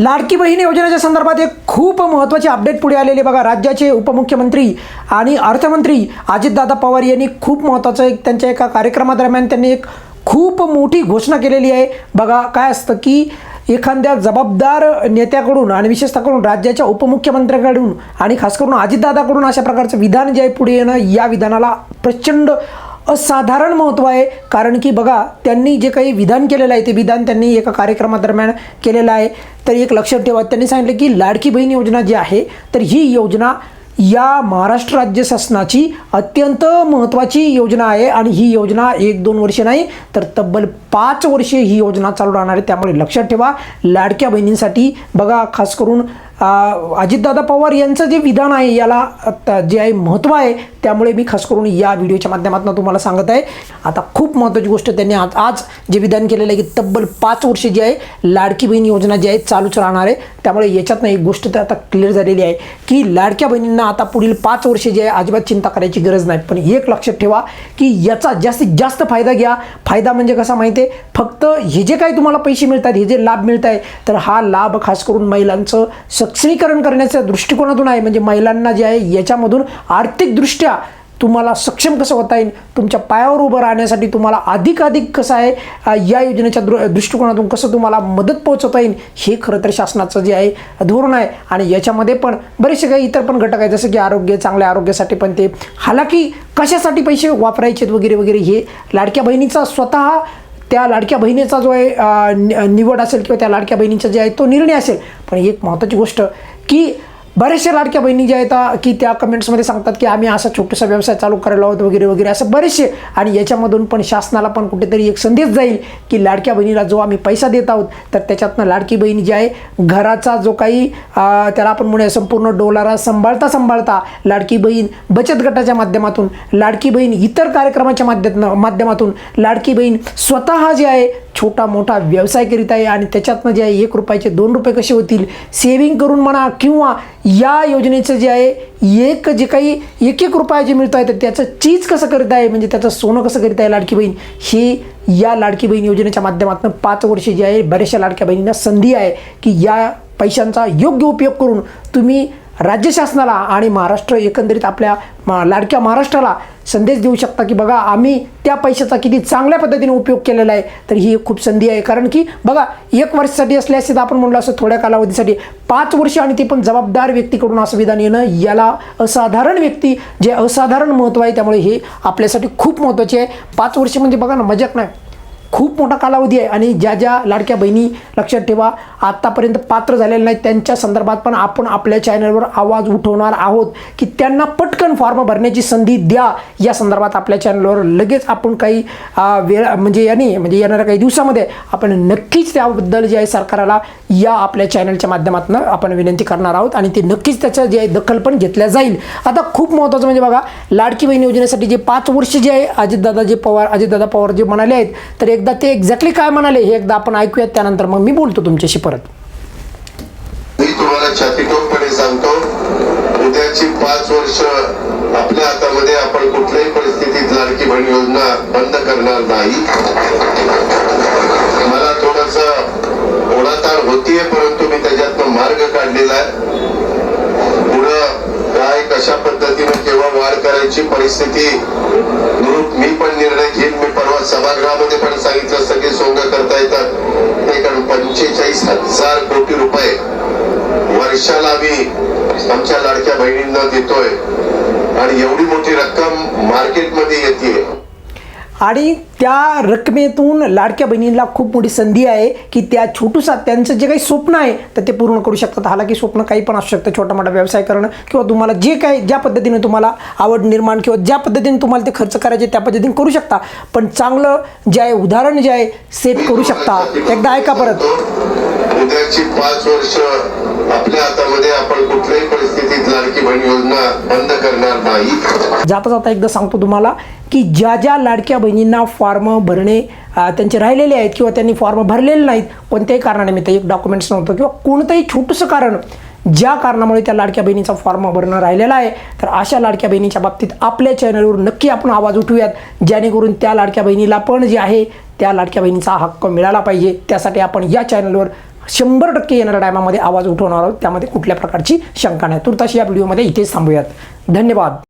लाडकी बहीण योजनेच्या संदर्भात एक खूप महत्त्वाचे अपडेट पुढे आलेले बघा राज्याचे उपमुख्यमंत्री आणि अर्थमंत्री अजितदादा पवार यांनी खूप महत्त्वाचं एक त्यांच्या एका कार्यक्रमादरम्यान त्यांनी एक खूप मोठी घोषणा केलेली आहे. बघा काय असतं की एखाद्या जबाबदार नेत्याकडून आणि विशेषतः करून राज्याच्या उपमुख्यमंत्र्याकडून आणि खास करून अजितदादाकडून अशा प्रकारचं विधान जे आहे पुढे येणं या विधानाला प्रचंड असाधारण महत्त्व आहे. कारण की बघा त्यांनी जे काही विधान केलेलं आहे ते विधान त्यांनी एका कार्यक्रमादरम्यान केलेलं आहे. तर एक लक्षात ठेवा त्यांनी सांगितलं की लाडकी बहीण योजना जी आहे तर ही योजना या महाराष्ट्र राज्य शासनाची अत्यंत महत्त्वाची योजना आहे आणि ही योजना एक दोन वर्षे नाही तर तब्बल पाच वर्षे ही योजना चालू राहणार आहे. त्यामुळे लक्षात ठेवा लाडक्या बहिणींसाठी बघा खास करून अजितदादा पवार यांचं जे विधान आहे याला आता जे आहे महत्त्व आहे त्यामुळे मी खास करून या व्हिडिओच्या माध्यमातून तुम्हाला सांगत आहे. आता खूप महत्त्वाची गोष्ट त्यांनी आज आज जे विधान केलेलं आहे की तब्बल पाच वर्ष जी आहे लाडकी बहीण योजना जी आहे चालूच राहणार आहे. त्यामुळे याच्यातनं एक गोष्ट तर आता क्लिअर झालेली आहे की लाडक्या बहिणींना आता पुढील पाच वर्ष जे आहे अजिबात चिंता करायची गरज नाही. पण एक लक्षात ठेवा की याचा जास्तीत जास्त फायदा घ्या. फायदा म्हणजे कसा माहिती आहे? फक्त हे जे काही तुम्हाला पैसे मिळतात हे जे लाभ मिळत आहे तर हा लाभ खास करून महिलांचं सक्षमीकरण करण्याच्या दृष्टिकोनातून आहे. म्हणजे महिलांना जे आहे याच्यामधून आर्थिकदृष्ट्या तुम्हाला सक्षम कसं होता येईल? तुमच्या पायावर उभं राहण्यासाठी तुम्हाला अधिकाधिक कसं आहे या योजनेच्या दृ दृष्टिकोनातून कसं तुम्हाला मदत पोहोचवता येईल हे खरं तर शासनाचं जे आहे धोरण आहे. आणि याच्यामध्ये पण बरेचसे काही इतर पण घटक आहेत जसं की आरोग्य चांगल्या आरोग्यासाठी पण ते. हालाकी कशासाठी पैसे वापरायचे वगैरे वगैरे हे लाडक्या बहिणीचा स्वतः त्या लाडक्या बहिणीचा जो आहे नि- निवड असेल किंवा त्या लाडक्या बहिणीचा जे आहे तो निर्णय असेल. पण एक महत्त्वाची गोष्ट की बऱ्याचशा लाडक्या बहिणी ज्या आहेत की त्या कमेंट्समध्ये सांगतात की आम्ही असा छोटासा व्यवसाय चालू करायला आहोत वगैरे वगैरे असं बरेचसे आणि याच्यामधून पण शासनाला पण कुठेतरी एक संदेश जाईल की लाडक्या बहिणीला जो आम्ही पैसा देत आहोत तर त्याच्यातनं लाडकी बहीण जी आहे घराचा जो काही त्याला आपण म्हणूया संपूर्ण डोलारा सांभाळता सांभाळता लाडकी बहीण बचत गटाच्या माध्यमातून लाडकी बहीण इतर कार्यक्रमाच्या माध्यमातून माध्यमातून लाडकी बहीण स्वतः जे आहे छोटा मोठा व्यवसाय करीत आहे आणि त्याच्यातनं जे आहे एक रुपयाचे दोन रुपये कसे होतील? सेविंग करून म्हणा किंवा या योजनेचं जे आहे एक जे काही एक एक रुपया जे मिळतो आहे तर त्याचं चीज कसं करीत आहे? म्हणजे त्याचं सोनं कसं करीत आहे लाडकी बहीण? हे या लाडकी बहीण योजनेच्या माध्यमातून पाच वर्षे जे आहे बऱ्याचशा लाडक्या बहिणींना संधी आहे की या पैशांचा योग्य उपयोग करून तुम्ही राज्य शासनाला आणि महाराष्ट्र एकंदरीत आपल्या मा- लाडक्या महाराष्ट्राला संदेश देऊ शकता की बघा आम्ही त्या पैशाचा किती चांगल्या पद्धतीने उपयोग केलेला आहे तर ही एक खूप संधी आहे. कारण की बघा एक वर्षासाठी असल्यास तर आपण म्हणलो असं थोड्या कालावधीसाठी पाच वर्ष आणि ते पण जबाबदार व्यक्तीकडून असं विधान येणं याला असाधारण व्यक्ती जे असाधारण महत्त्व आहे त्यामुळे हे आपल्यासाठी खूप महत्त्वाचे आहे. पाच वर्ष म्हणजे बघा ना मजाक नाही. खूप मोठा कालावधी आहे आणि ज्या ज्या लाडक्या बहिणी लक्षात ठेवा आत्तापर्यंत पात्र झालेल्या नाहीत त्यांच्या संदर्भात पण आपण आपल्या चॅनलवर आवाज उठवणार आहोत की त्यांना पटकन फॉर्म भरण्याची संधी द्या. या संदर्भात आपल्या चॅनलवर लगेच आपण काही वेळ म्हणजे याने म्हणजे येणाऱ्या काही दिवसामध्ये आपण नक्कीच त्याबद्दल जे आहे सरकारला या आपल्या चॅनलच्या माध्यमातून आपण विनंती करणार आहोत आणि ते नक्कीच त्याचं जे आहे दखल पण घेतल्या जाईल. आता खूप महत्त्वाचं म्हणजे बघा लाडकी बहीण योजनेसाठी जे पाच वर्ष जे आहे अजितदादा जे पवार अजितदादा पवार जे म्हणाले आहेत तर एकदा ते एक्झॅक्टली काय म्हणाले हे एकदा आपण ऐकूयात. त्यानंतर मग मी बोलतो तुमच्याशी परत. मी तुम्हाला सांगतो उद्याची पाच वर्ष आपल्या हातामध्ये आपण कुठल्याही परिस्थितीत लाडकी बहीण योजना बंद करणार नाही. मला थोडस ओढाताण होतीये परंतु मी त्याच्यातनं मार्ग काढलेला आहे. पुढं काय कशा पद्धतीने केव्हा वाढ करायची परिस्थिती मी पण निर्णय घेईन. मी परवा सभागृहामध्ये पण सांगितलं सगळे सोंग करता येतात. ते कारण पंचेचाळीस हजार कोटी रुपये वर्षाला मी आमच्या लाडक्या बहिणींना देतोय. आणि एवढी मोठी रक्कम मार्केटमध्ये येते आणि त्या रकमेतून लाडक्या बहिणींना खूप मोठी संधी आहे की त्या छोटूसा त्यांचं जे काही स्वप्न आहे तर ते पूर्ण करू शकतात. हालाकी स्वप्न काही पण असू शकतं छोटा मोठा व्यवसाय करणं किंवा तुम्हाला जे काही ज्या पद्धतीने तुम्हाला आवड निर्माण किंवा ज्या पद्धतीने तुम्हाला ते खर्च करायचे त्या पद्धतीने करू शकता. पण चांगलं जे आहे उदाहरण जे आहे सेट करू शकता. एकदा ऐका परत. उद्याची पाच वर्ष आपल्या हातामध्ये आपण कुठल्याही परिस्थितीत लाडकी बहीण योजना बंद करणार नाही. जाता जाता एकदा सांगतो तुम्हाला की ज्या ज्या लाडक्या बहिणींना फॉर्म भरणे त्यांचे राहिलेले आहेत किंवा त्यांनी फॉर्म भरलेले नाहीत कोणत्याही कारणानिमित्त एक डॉक्युमेंट्स नव्हतं किंवा कोणतंही छोटंसं कारण ज्या कारणामुळे त्या लाडक्या बहिणीचा फॉर्म भरणं राहिलेला आहे तर अशा लाडक्या बहिणीच्या बाबतीत आपल्या चॅनलवर नक्की आपण आवाज उठवूयात जेणेकरून त्या लाडक्या बहिणीला पण जे आहे त्या लाडक्या बहिणीचा हक्क मिळाला पाहिजे. त्यासाठी आपण या चॅनलवर शंभर टक्के येणाऱ्या टायमामध्ये आवाज उठवणार आहोत. त्यामध्ये कुठल्या प्रकारची शंका नाही. तुर्ताशी या व्हिडिओमध्ये इथेच थांबूयात. धन्यवाद.